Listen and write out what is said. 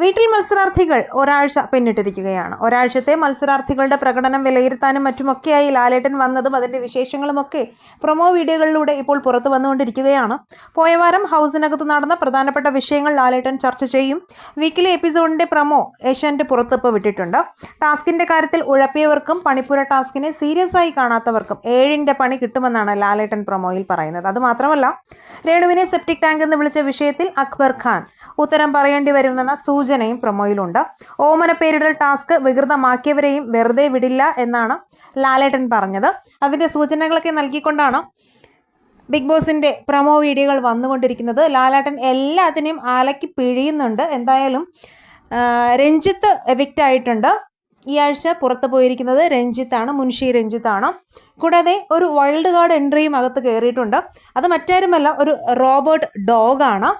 വീട്ടിൽ മത്സരാർത്ഥികൾ ഒരാഴ്ച പിന്നിട്ടിരിക്കുകയാണ്. ഒരാഴ്ചത്തെ മത്സരാർത്ഥികളുടെ പ്രകടനം വിലയിരുത്താനും മറ്റുമൊക്കെയായി ലാലേട്ടൻ വന്നതും അതിന്റെ വിശേഷങ്ങളുമൊക്കെ പ്രൊമോ വീഡിയോകളിലൂടെ ഇപ്പോൾ പുറത്തു വന്നുകൊണ്ടിരിക്കുകയാണ്. പോയ വാരം ഹൗസിനകത്ത് നടന്ന പ്രധാനപ്പെട്ട വിഷയങ്ങൾ ലാലേട്ടൻ ചർച്ച ചെയ്യും. വീക്കിലി എപ്പിസോഡിന്റെ പ്രൊമോ ഏഷ്യാന്റെ പുറത്തിപ്പോൾ വിട്ടിട്ടുണ്ട്. ടാസ്കിന്റെ കാര്യത്തിൽ ഉഴപ്പിയവർക്കും പണിപ്പുര ടാസ്കിനെ സീരിയസ് ആയി കാണാത്തവർക്കും ഏഴിന്റെ പണി കിട്ടുമെന്നാണ് ലാലേട്ടൻ പ്രൊമോയിൽ പറയുന്നത്. അതുമാത്രമല്ല രേണുവിനെ സെപ്റ്റിക് ടാങ്ക് എന്ന് വിളിച്ച വിഷയത്തിൽ അക്ബർ ഖാൻ ഉത്തരം പറയേണ്ടി വരുമെന്ന സൂചനയും പ്രൊമോയിലുണ്ട്. ഓമന പേരിടൽ ടാസ്ക് വികൃതമാക്കിയവരെയും വെറുതെ വിടില്ല എന്നാണ് ലാലേട്ടൻ പറഞ്ഞത്. അതിന്റെ സൂചനകളൊക്കെ നൽകിക്കൊണ്ടാണ് ബിഗ് ബോസിന്റെ പ്രൊമോ വീഡിയോകൾ വന്നുകൊണ്ടിരിക്കുന്നത്. ലാലേട്ടൻ എല്ലാത്തിനെയും ആലക്കി പിഴിയുന്നുണ്ട്. എന്തായാലും രഞ്ജിത്ത് എവിക്റ്റ് ആയിട്ടുണ്ട്. ഈ ആഴ്ച പുറത്ത് പോയിരിക്കുന്നത് രഞ്ജിത്താണ് മുൻഷി രഞ്ജിത്താണ്. കൂടാതെ ഒരു വൈൽഡ് കാർഡ് എൻട്രിയും അകത്ത് കയറിയിട്ടുണ്ട്. അത് മറ്റാരുമല്ല ഒരു റോബോട്ട് ഡോഗാണ്.